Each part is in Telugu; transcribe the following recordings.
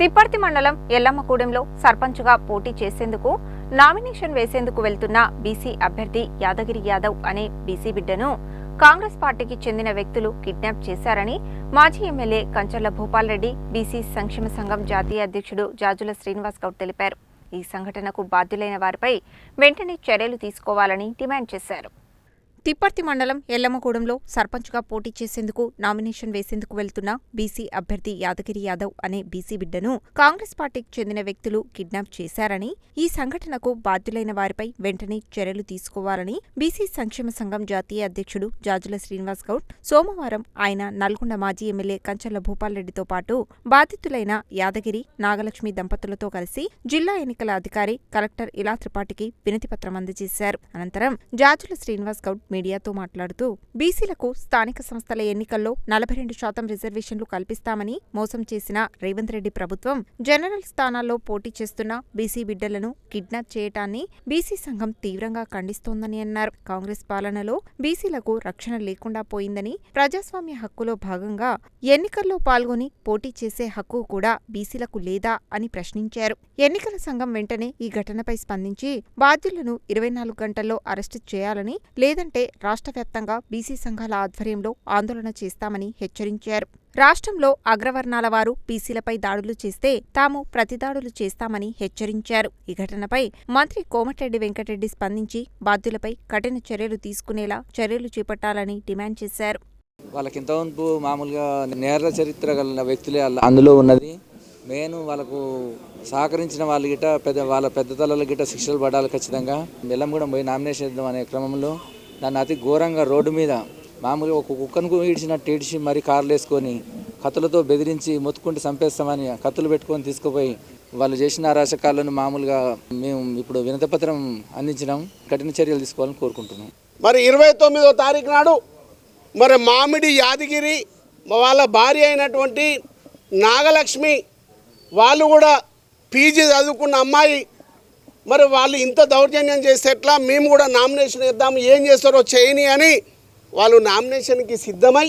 తిప్పర్తి మండలం ఎల్లమ్మగూడెంలో సర్పంచ్గా పోటీ చేసేందుకు నామినేషన్ వేసేందుకు వెళ్తున్న బీసీ అభ్యర్థి యాదగిరి యాదవ్ అనే బీసీ బిడ్డను కాంగ్రెస్ పార్టీకి చెందిన వ్యక్తులు కిడ్నాప్ చేశారని మాజీ ఎమ్మెల్యే కంచర్ల భూపాల్ రెడ్డి బీసీ సంక్షేమ సంఘం జాతీయ అధ్యక్షుడు జాజుల శ్రీనివాస్ గౌడ్ తెలిపారు. ఈ సంఘటనకు బాధ్యులైన వారిపై వెంటనే చర్యలు తీసుకోవాలని డిమాండ్ చేశారు. తిప్పర్తి మండలం ఎల్లమ్మగూడెంలో సర్పంచ్గా పోటీ చేసేందుకు నామినేషన్ వేసేందుకు వెళ్తున్న బీసీ అభ్యర్థి యాదగిరి యాదవ్ అనే బీసీ బిడ్డను కాంగ్రెస్ పార్టీకి చెందిన వ్యక్తులు కిడ్నాప్ చేశారని ఈ సంఘటనకు బాధ్యులైన వారిపై వెంటనే చర్యలు తీసుకోవాలని బీసీ సంక్షేమ సంఘం జాతీయ అధ్యక్షుడు జాజుల శ్రీనివాస్ గౌడ్ సోమవారం ఆయన నల్గొండ మాజీ ఎమ్మెల్యే కంచర్ల భూపాల్రెడ్డితో పాటు బాధితులైన యాదగిరి నాగలక్ష్మి దంపతులతో కలిసి జిల్లా ఎన్నికల అధికారి కలెక్టర్ ఇలా త్రిపాఠికి వినతిపత్రం అందజేశారు. అనంతరం జాజుల శ్రీనివాస్ గౌడ్ మీడియాతో మాట్లాడుతూ బీసీలకు స్థానిక సంస్థల ఎన్నికల్లో నలభై రెండు శాతం రిజర్వేషన్లు కల్పిస్తామని మోసం చేసిన రేవంత్ రెడ్డి ప్రభుత్వం జనరల్ స్థానాల్లో పోటీ చేస్తున్న బీసీ బిడ్డలను కిడ్నాప్ చేయటాన్ని బీసీ సంఘం తీవ్రంగా ఖండిస్తోందని అన్నారు. కాంగ్రెస్ పాలనలో బీసీలకు రక్షణ లేకుండా పోయిందని ప్రజాస్వామ్య హక్కులో భాగంగా ఎన్నికల్లో పాల్గొని పోటీ చేసే హక్కు కూడా బీసీలకు లేదా అని ప్రశ్నించారు. ఎన్నికల సంఘం వెంటనే ఈ ఘటనపై స్పందించి బాధ్యులను ఇరవై నాలుగు గంటల్లో అరెస్టు చేయాలని లేదంటే రాష్ట్ర వ్యాప్తంగా బీసీ సంఘాల ఆధ్వర్యంలో ఆందోళన చేస్తామని హెచ్చరించారు. రాష్ట్రంలో అగ్రవర్ణాల వారు బీసీలపై దాడులు చేస్తే తాము ప్రతిదాడులు చేస్తామని హెచ్చరించారు. ఈ ఘటనపై మంత్రి కోమటిరెడ్డి వెంకటరెడ్డి స్పందించి బాధ్యులపై కఠిన చర్యలు తీసుకునేలా చర్యలు చేపట్టాలని డిమాండ్ చేశారు. వాళ్ళకి ఇంతవరకు మామూలుగా నేర చరిత్ర గల వ్యక్తులే అందులో ఉన్నది. మెయిన్ వాళ్ళకు సహకరించిన వాళ్ళ గిట పెద్ద వాళ్ళ పెద్ద తలల గిట శిక్షలు పడాలి ఖచ్చితంగా. బెల్లంగూడెం పోయి నామినేషన్ చేద్దాం అనే క్రమంలో దాన్ని అతి ఘోరంగా రోడ్డు మీద మామూలుగా ఒక కుక్కను ఈడ్చినట్టు ఈడ్చి మరీ కార్లు వేసుకొని కత్తులతో బెదిరించి మొత్తుకుంటూ చంపేస్తామని కత్తులు పెట్టుకొని తీసుకుపోయి వాళ్ళు చేసిన అరాచకాలను మామూలుగా మేము ఇప్పుడు వినతపత్రం అందించినాం. కఠిన చర్యలు తీసుకోవాలని కోరుకుంటున్నాం. మరి ఇరవై తొమ్మిదో తారీఖు నాడు మరి మామిడి యాదగిరి వాళ్ళ భార్య అయినటువంటి నాగలక్ష్మి వాళ్ళు కూడా పీజీ చదువుకున్న అమ్మాయి మరి వాళ్ళు ఇంత దౌర్జన్యం చేస్తే ఎట్లా? మేము కూడా నామినేషన్ ఇద్దాం ఏం చేస్తారో చేయని అని వాళ్ళు నామినేషన్కి సిద్ధమై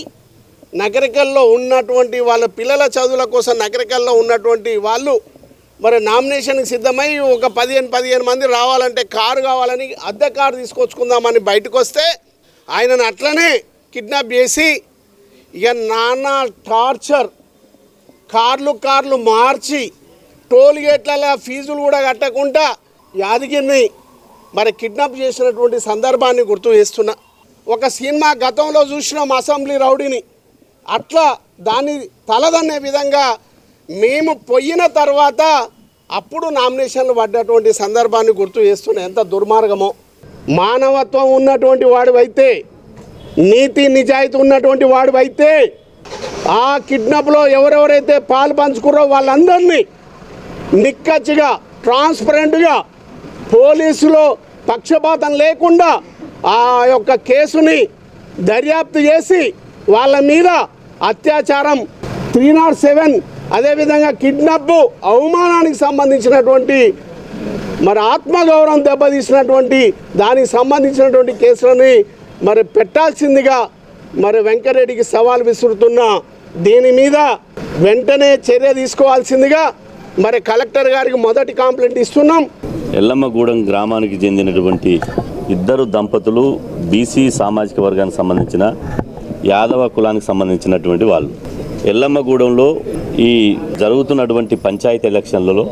నగరికల్లో ఉన్నటువంటి వాళ్ళ పిల్లల చదువుల కోసం నగరికల్లో ఉన్నటువంటి వాళ్ళు మరి నామినేషన్కి సిద్ధమై ఒక పదిహేను పదిహేను మంది రావాలంటే కారు కావాలని అద్దె కారు తీసుకొచ్చుకుందామని బయటకు వస్తే ఆయనను అట్లనే కిడ్నాప్ చేసి ఇక నానా టార్చర్ కార్లు కార్లు మార్చి టోల్ గేట్ల ఫీజులు కూడా కట్టకుండా యాదగిరిని మరి కిడ్నాప్ చేసినటువంటి సందర్భాన్ని గుర్తు చేస్తున్నా. ఒక సినిమా గతంలో చూసినాం అసెంబ్లీ రౌడీని. అట్లా దాన్ని తలదన్నే విధంగా మేము పోయిన తర్వాత అప్పుడు నామినేషన్లు పడ్డటువంటి సందర్భాన్ని గుర్తు చేస్తున్నా. ఎంత దుర్మార్గమో. మానవత్వం ఉన్నటువంటి వాడివైతే నీతి నిజాయితీ ఉన్నటువంటి వాడివైతే ఆ కిడ్నాప్లో ఎవరెవరైతే పాలు పంచుకున్నారో వాళ్ళందరినీ నిక్కచ్చిగా ట్రాన్స్పరెంట్గా పోలీసులో పక్షపాతం లేకుండా ఆ యొక్క కేసుని దర్యాప్తు చేసి వాళ్ళ మీద అత్యాచారం త్రీ నాట్ సెవెన్ అదేవిధంగా కిడ్నాప్ అవమానానికి సంబంధించినటువంటి మరి ఆత్మగౌరవం దెబ్బతీసినటువంటి దానికి సంబంధించినటువంటి కేసులని మరి పెట్టాల్సిందిగా మరి వెంకరెడ్డికి సవాల్ విసురుతున్నా దీని మీద వెంటనే చర్య తీసుకోవాల్సిందిగా మరి కలెక్టర్ గారికి మొదటి కాంప్లైంట్ ఇస్తున్నాం. ఎల్లమ్మగూడెం గ్రామానికి చెందినటువంటి ఇద్దరు దంపతులు బీసీ సామాజిక వర్గానికి సంబంధించిన యాదవ కులానికి సంబంధించినటువంటి వాళ్ళు. ఎల్లమ్మగూడెంలో ఈ జరుగుతున్నటువంటి పంచాయతీ ఎలక్షన్లలో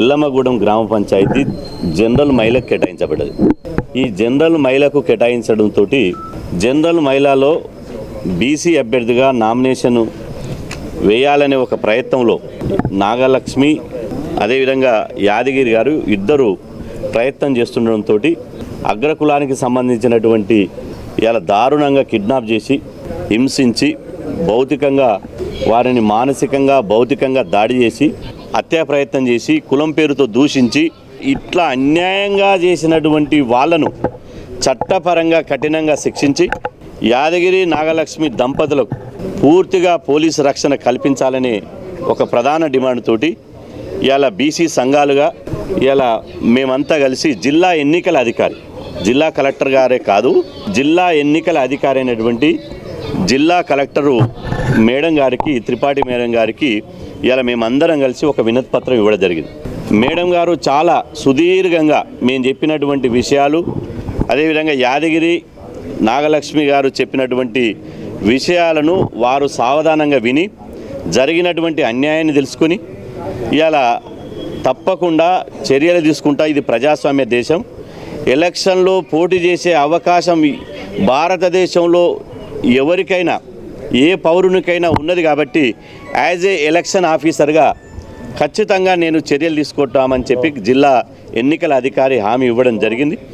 ఎల్లమ్మగూడెం గ్రామ పంచాయతీ జనరల్ మహిళకు కేటాయించబడ్డది. ఈ జనరల్ మహిళకు కేటాయించడంతో జనరల్ మహిళలో బీసీ అభ్యర్థిగా నామినేషన్ వేయాలనే ఒక ప్రయత్నంలో నాగలక్ష్మి అదేవిధంగా యాదగిరి గారు ఇద్దరు ప్రయత్నం చేస్తుండడంతో అగ్రకులానికి సంబంధించినటువంటి ఇలా దారుణంగా కిడ్నాప్ చేసి హింసించి భౌతికంగా వారిని మానసికంగా భౌతికంగా దాడి చేసి హత్యా ప్రయత్నం చేసి కులం పేరుతో దూషించి ఇట్లా అన్యాయంగా చేసినటువంటి వాళ్ళను చట్టపరంగా కఠినంగా శిక్షించి యాదగిరి నాగలక్ష్మి దంపతులకు పూర్తిగా పోలీసు రక్షణ కల్పించాలనే ఒక ప్రధాన డిమాండ్ తోటి ఇలా బీసీ సంఘాలుగా ఇలా మేమంతా కలిసి జిల్లా ఎన్నికల అధికారి జిల్లా కలెక్టర్ గారే కాదు జిల్లా ఎన్నికల అధికారి అయినటువంటి జిల్లా కలెక్టరు మేడం గారికి త్రిపాఠి మేడం గారికి ఇలా మేమందరం కలిసి ఒక వినతి పత్రం ఇవ్వడం జరిగింది. మేడం గారు చాలా సుదీర్ఘంగా మేము చెప్పినటువంటి విషయాలు అదేవిధంగా యాదగిరి నాగలక్ష్మి గారు చెప్పినటువంటి విషయాలను వారు సావధానంగా విని జరిగినటువంటి అన్యాయాన్ని తెలుసుకుని ఇలా తప్పకుండా చర్యలు తీసుకుంటా ఇది ప్రజాస్వామ్య దేశం. ఎలక్షన్లో పోటీ చేసే అవకాశం భారతదేశంలో ఎవరికైనా ఏ పౌరునికైనా ఉన్నది కాబట్టి యాజ్ ఏ ఎలక్షన్ ఆఫీసర్గా ఖచ్చితంగా నేను చర్యలు తీసుకుంటామని చెప్పి జిల్లా ఎన్నికల అధికారి హామీ ఇవ్వడం జరిగింది.